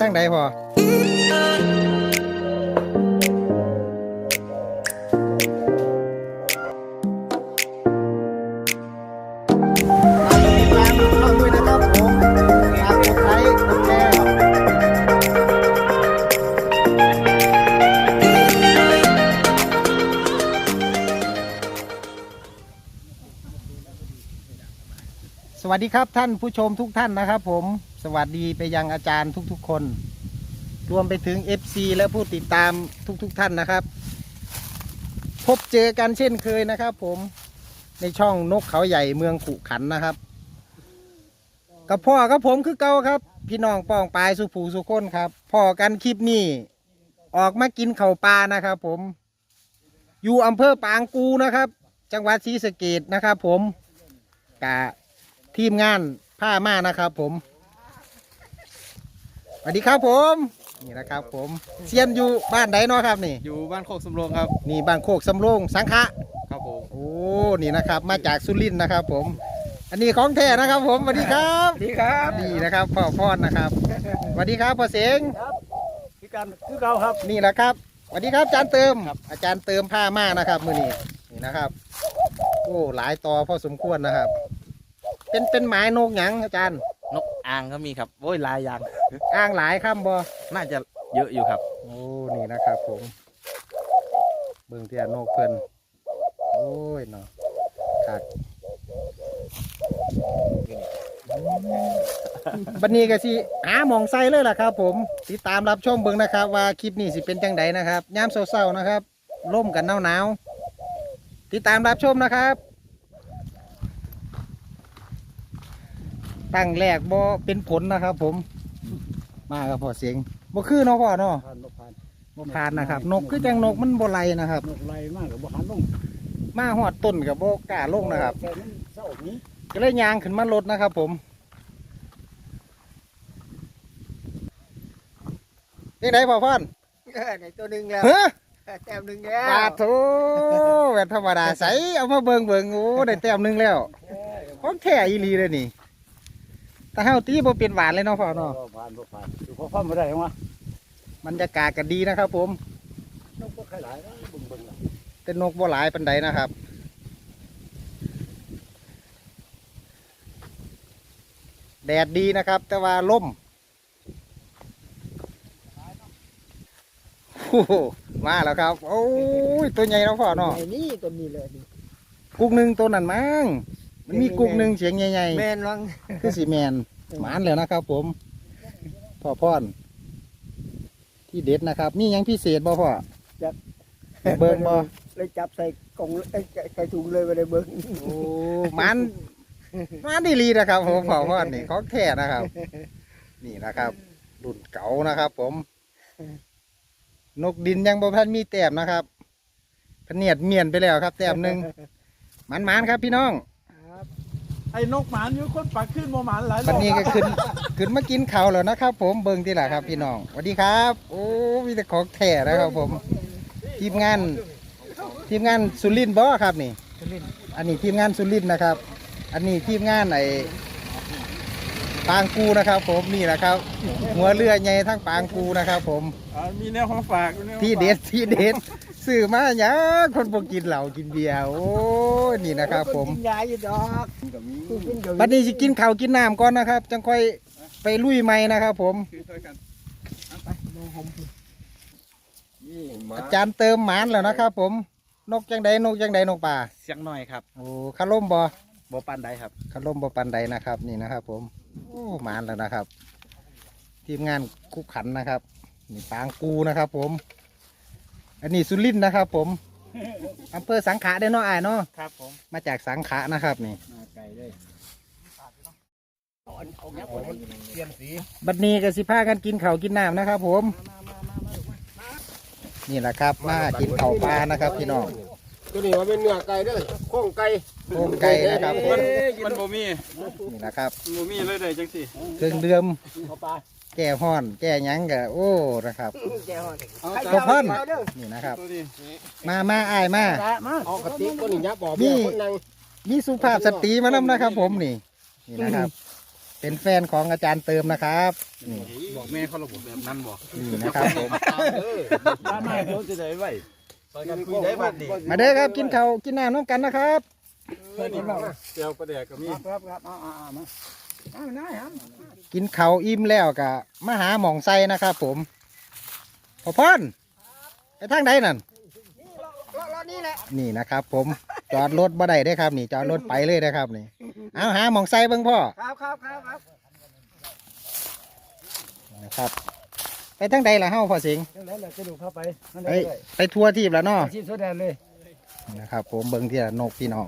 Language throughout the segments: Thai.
ใหญ่ไปทั้งใดพอติดตามช่องด้วยนะครับผมฝากกดไลค์กดแชร์สวัสดีครับท่านผู้ชมทุกท่านนะครับผม สวัสดีไปยังอาจารย์ทุกๆคน รวมไปถึง FC และผู้ติดตามทุกๆท่านนะครับ พบเจอกันเช่นเคยนะครับ ผมในช่องนกเขาใหญ่เมืองขุขันนะครับ กับพ่อกับผมคือเก่าครับ พี่น้องป้องปลายสุผูสุคนครับพ่อกันคลิปนี้ ออกมากินเข่าปลานะครับ ผม อยู่อำเภอปางกูนะครับ จังหวัดศรีสะเกดนะครับ ผมกะทีมงานผ้ามานะครับ ผม สวัสดีครับผม นี่นะครับผมเซียนอยู่บ้านใดเนาะครับนี่ อยู่บ้านโคกสำโรงครับ นี่บ้านโคกสำโรงสังขะครับผมโอ้นี่นะครับมาจากสุรินทร์นะครับ ผม อันนี้ของแท้นะครับผมสวัสดีครับดีครับนี่นะครับพ่อพรนะครับสวัสดีครับพ่อเสงพี่กันคือเก่าครับนี่แหละครับสวัสดีครับอาจารย์เติม อาจารย์เติมผ้ามากนะครับมือนี้นี่นะครับ โอ้หลายต่อพอสมควรนะครับ เป็นเป็นไม้นกหยังอาจารย์นกอ่างก็มีครับโอ้ยลายยาง อ้างหลายข้ามบอน่าจะเยอะอยู่ครับ โอ้ นี่นะครับผม เบิ่งเทียนกเพิ่นโอ้ยเนาะขาดบันนี้ก็สิหาหมองไซเลยล่ะครับผมติดตามรับชมเบิ่งนะครับ ว่าคลิปนี้สิเป็นจังใดนะครับยามเศร้าๆนะครับล่มกันหนาวๆติดตามรับชมนะครับตั้งแรกบ่เป็นผลนะครับผม มากับพ่อเสียงบ่คือเนาะพ่อเนาะผ่านบ่ผ่านบ่ผ่านนะครับ นกคือจังนกมันบ่ไหลนะครับ นกไล่มากกับบ่หันลงมาหอดต้นกับบ่กล้าลงนะครับแต่มันเศร้านี้ก็เลยยางขึ้นมารถนะครับ ผมยังไงพ่อพ่อนในตัวหนึ่งแล้วเฮ้อแต้มหนึ่งแล้วปาดโถแบบธรรมดาใสเอามาเบิงเบิงโอ้ได้แต้มหนึงแล้วของแท้อีหลีเลยนี่ แต่เฮาตีบ่เป็นหวานเลยเนาะพ่อเนาะบ่ผ่านบ่ผ่านดูพอฟังบ่ได้หรอวะบรรยากาศก็ดีนะครับ ผมนกบ่ค่อยหลายนะเบิ่งเบิ่งล่ะแต่นกบ่หลายปานใดนะครับแดดดีนะครับ แต่ว่าลมโอ้โหมาแล้วครับ โอ้ยตัวใหญ่แล้วพ่อเนาะไอ้นี่ตัวนี้เลยนี่ กุกหนึ่งตัวนั้นมั้ง มันมีกุกหนึ่งเสียงใหญ่แม่นวังๆคือสีแมนหมานแล้วนะครับ ผมพ่อพอนที่เด็ดนะครับ มีหยังพิเศษบ่พ่อเบิ่งบ่เลยจับใส่กล่องเอ้ยใส่ถุงเลยบ่ได้เบิ่งโอ้มันมันดีลีนะครับ ผมพ่อพอนนี่ของแท้นะครับ นี่นะครับ รุ่นเก่านะครับ ผม นกดินยังบ่ทันมีแต้มนะครับพะเนียดเมียนไปแล้วครับ แต้มหนึ่งมันมันๆครับพี่น้อง ไอ้นกหมานอยู่คนปักขึ้นโมหมานหลายรวันอบนี้ก็ขึ้นขึ้นมากินข้าวแล้วนะครับ ผมเบิ่งที่ละครับ พี่น้องสวัสดีครับ โอ้มีแต่ของแท้นะครับ ผมทีมงาน ทีมงานสุรินทร์บ่ครับนี่ อันนี้ทีมงานสุรินทร์นะครับ อันนี้ทีมงานไอ้ ปางกูนะครับ ผมนี่แหละครับหัวเรือใหญ่ทั้งปางกูนะครับ ผมอ่ามีแนวของฝากมีแนวของฝากที่เด็ดที่เด็ดซื้อมาหยังคนบ่กินเหล้ากินเบียร์โอ้ยนี่นะครับ ผมกินยาอยู่ดอกกูกินก็มีบัดนี้สิกินข้าวกินน้ำก่อนนะครับ จังค่อยไปลุยใหม่นะครับ ผม คือช่วยกันอาจารย์เติมหมานแล้วนะครับ ผมนกจังใดนกจังใดนกป่าเสียงหน่อยครับโอ้คาร่มบ่บ่ปานใดครับคาร่มบ่ปันใดนะครับ นี่นะครับ ผม โอ้หมานแล้วนะครับ ทีมงานคุกขันนะครับนี่ปางกูนะครับ ผม อันนี้สุรินทร์นะครับ ผมอำเภอสังขะได้อเนาะอ้ายเนาะครับผมมาจากสังขะนะครับนี่ มาไกลเลยเอาอันเอายับเอาเปลี่ยนสีบัดนี้ก็สิพากันกินข้าวกินน้ำนะครับ ผม นี่แหละครับ มากินข้าวปลานะครับ พี่น้องตัวนี้ว่าเป็นเนื้อไก่เด้อโครงไก่ โครงไก่นะครับผมมันบ่มีนี่นะครับบ่มีเลยได้จังสิเครื่องดื่มเอาปลาแก้ห้อนแก้หยังกะโอ้นะครับแก้วนี่ตัวเพิ่นนี่นะครับตัวนี้มามาอ้ายมาเอากระติกตัวนี้ยับบ่นี่เบี้ยคนนั่งมีสุภาพสตรีมานำนะครับ ผมนี่นี่นะครับ เป็นแฟนของอาจารย์เติมนะครับนี่บอกแม่เขาระบบแบบนั้นบอกนี่นะครับผมถ้าไม่เขาจะได้ไว้ซอยกันคุยได้บัดนี้มาเด้อครับกินข้าวกินน้ำน้ำกันนะครับ เพื่อนนี่เจียวประเดี๋ยวก็มีครับครับเอาเอาเอามาเอาได้ครับกินข้าวอิ่มแล้วกะมาหาหมองไซนะครับผมพอพอนไปทางใดนั่นนี่นะครับ ผมจอดรถบ่ได้ได้อครับ นี่จอดรถไปเลยนะครับนี่เอาหาหมองไซเบิ่งพ่อครับครับครับครับนะครับ ไปทางใดล่ะเฮาพ่อสิงห์นั่นแหละจะดูเข้าไปนั่นไปได้เลยไปทัวร์ทีบแล้วเนาะอาชีพทั่วแดนเลยนะครับ ผมเบิ่งที่ละนกพี่น้อง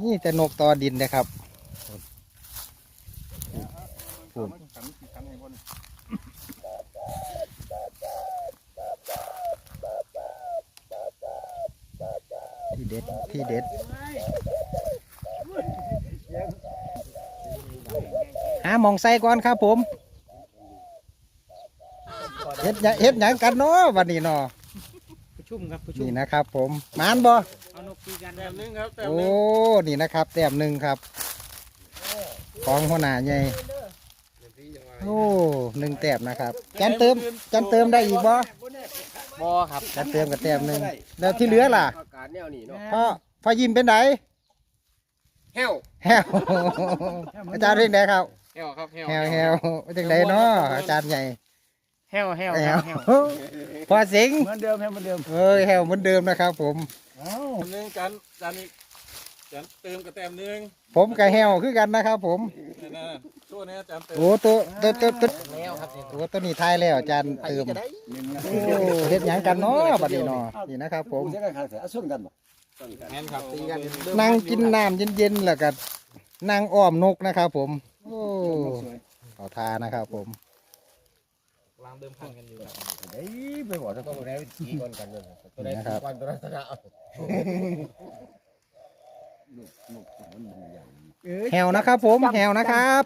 นี่แต่นกตอดินนะครับผมที่เด็ด ที่เด็ด หาหมองใส่ก่อนครับผม เฮ็ดหยังเฮ็ดหยังกันเนาะวันนี้เนาะประ ชุมครับประชุมนี่นะครับผมหมานบ่เอานกตีกันแบบนึงครับแต่โอ้นี่นะครับแต้มหนึ่งครับของหัวหน้าใหญ่โอ้หนึ่งแต้มนะครับจันเติมจันเติมได้อีกบ่บอครับจันเติมกับแต้มหนึ่งแล้วที่เหลือล่ะอากาศแนวนี้เนาะพ่อพ่อยิ้มเป็นไดแห้วแฮวอาจารย์เรียกไดครับแห้วครับแห้วแฮวแฮวเป็นจังไดเนาะอาจารย์ใหญ่ แห้วแห้วแฮวพอสิงเหมือนเดิมให้เหมือนเดิมเอ้ยแฮวเหมือนเดิมนะครับ ผมเอ้านึงกันจานนี้จานเติมกับแต้มนึงผมกับแฮวคือกันนะครับ ผมนี่นะตัวเนี้ยจานเติมโอ้ตัวตัวตัวตัวแห้วครับโอ้ตัวนี้ทายแล้วอาจารย์เติมโอ้เฮ็ดหยังกันเนาะบัดนี้เนาะนี่นะครับ ผมจะได้ขาดเสียส่วนกันบ่แห้งครับตีกันนั่งกินน้ำเย็นๆแล้วก็นั่งอ้อมนกนะครับ ผมโอ้เอาทานะครับ ผมก ลางเดิมพันกันอยู่เฮ้ยไปบอกจะต้องแล้วทีก่อนกันเลยนี่นะครับวันตัวนั้นจะเอาแหวนะครับผมแหวนะครับ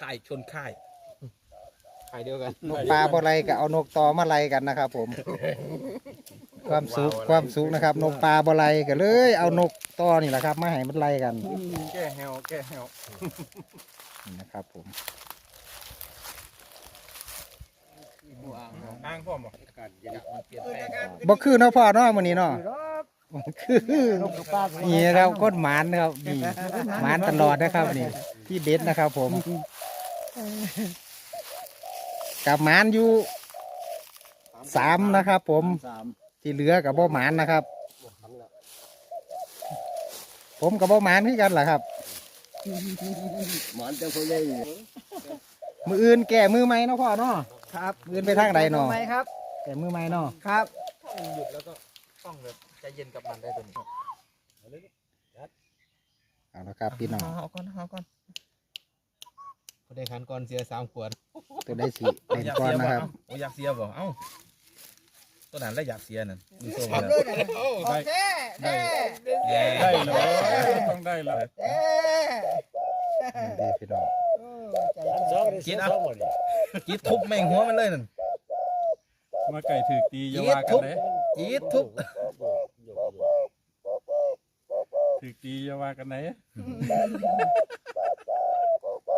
ข่ายชนข่ายข่ายเดียวกันนกปลาบ่ไรก็เอานกตอมาไล่กันนะครับผม ความสุขความสุขนะครับ นกปลาบ่ไรก็เลย เอานกตอนี่แหละครับ มาให้มันไล่กัน แก้แฮวแก้แฮว นี่นะครับผมอ้างพ่อมบอกอากาศเย็นมันเปลี่ยนแปลงบ่คือเนาะพ่อเนาะมื้อนี้เนาะคือนกปลานี่นะครับโคตรหมานนะครับนี่หมานตลอดนะครับนี่ที่เด็ดนะครับผมกับหมานอยู่สามนะครับ ผมสามที่เหลือกับบ่หมานนะครับ ผมกับบ่หมานคือกันล่ะครับ หมอนเจ้าคนเล่มืออื่นแก่มือใหม่เนาะพ่อเนาะครับมืออื่นไปทางใดเนาะทำไมครับ แก่มือใหม่เนาะครับถ้ามันหยุดแล้วก็ต้องแบบใจเย็นกับมันได้ตัวนี้เอาละครับพี่น้องเอาก่อนเอาก่อนพอได้ขันก่อนเสียสามขวดตัวได้สีเป็นก้อนนะครับโอ้อยากเสียบ่เอ้าตัวนั้นแล้วอยากเสียนั่นดูโซ่แล้วได้แย่ได้เลยต้องได้เลย นี่พี่น้องกินเอากีดทุบแม่งหัวมันเลยนั่นมาไก่ถือตีอย่าว่ากันเลยกีดทุบถือตีอย่าว่ากันไหน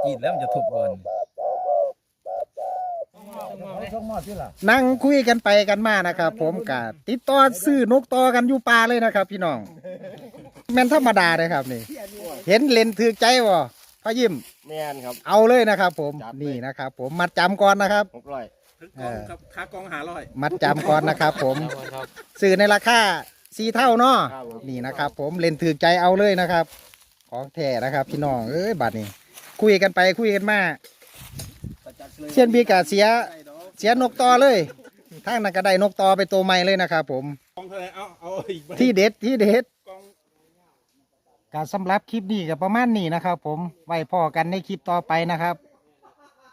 กีดแล้วมันจะทุบก่อนต้องมอดที่ล่ะนั่งคุยกันไปกันมานะครับ ผมกะติดต่อซื้อนกต่อกันอยู่ป่าเลยนะครับ พี่น้องแม่นธรรมดาเลยครับนี่ เห็นเลนถือใจบ่ พ่อยิ้มแม่นครับ เอาเลยนะครับผมจับเลย นี่นะครับ ผมมัดจำก่อนนะครับ หกร้อยถึงกองครับคากองหาร้อย มัดจำก่อนนะครับ ผมครับซื้อในราคาสี่เท่าเนาะครับผมนี่นะครับ ผมเล่นถือใจเอาเลยนะครับ ของแท้นะครับ พี่น้องเอ้ยบัดนี้ คุยกันไปคุยกันมาเชียนบีกาเสีย เสียนกต่อเลยทางนั้นก็ได้นกต่อไปตัวใหม่เลยนะครับ ผม กองเท่าไหร่เอาเอาอีกใบที่เด็ดที่เด็ด การสำหรับคลิปนี้ก็ประมาณนี้นะครับ ผมไว้พอกันในคลิปต่อไปนะครับ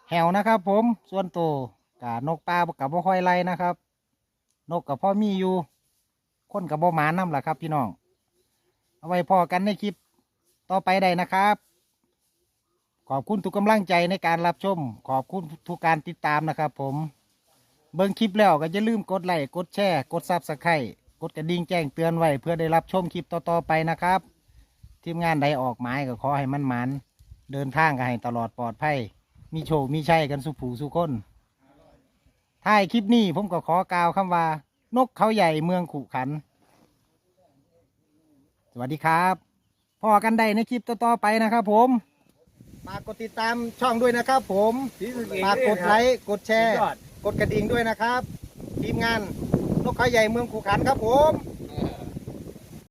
แหวนะครับ ผมส่วนตัวกานกปลากับบ่ค่อยไล่นะครับ นกกับพ่อมีอยู่ คนกับบ่หมานํล่ะครับ พี่น้อง เอาไว้พอกันในคลิปต่อไปได้นะครับ ขอบคุณทุกกำลังใจในการรับชม ขอบคุณทุกการติดตามนะครับ ผม เบิ่งคลิปแล้วก็อย่าลืมกดไลค์กดแชร์กดซับสไครต์กดกระดิ่งแจ้งเตือนไว้เพื่อได้รับชมคลิปต่อๆไปนะครับ ทีมงานใดออกหมายก็ขอให้มันมันเดินทางก็ให้ตลอดปลอดภัยมีโชคมีชัยกันสุผูสุคนท้ายคลิปนี้ผมก็ขอกล่าวคำว่า นกเขาใหญ่เมืองขุขัน สวัสดีครับพอกันได้ในคลิปต่อๆไปนะครับผมฝากกดติดตามช่องด้วยนะครับผมฝากกดไลค์กดแชร์ กดกระดิ่งด้วยนะครับ ทีมงานนกเขาใหญ่เมืองขุขันครับผม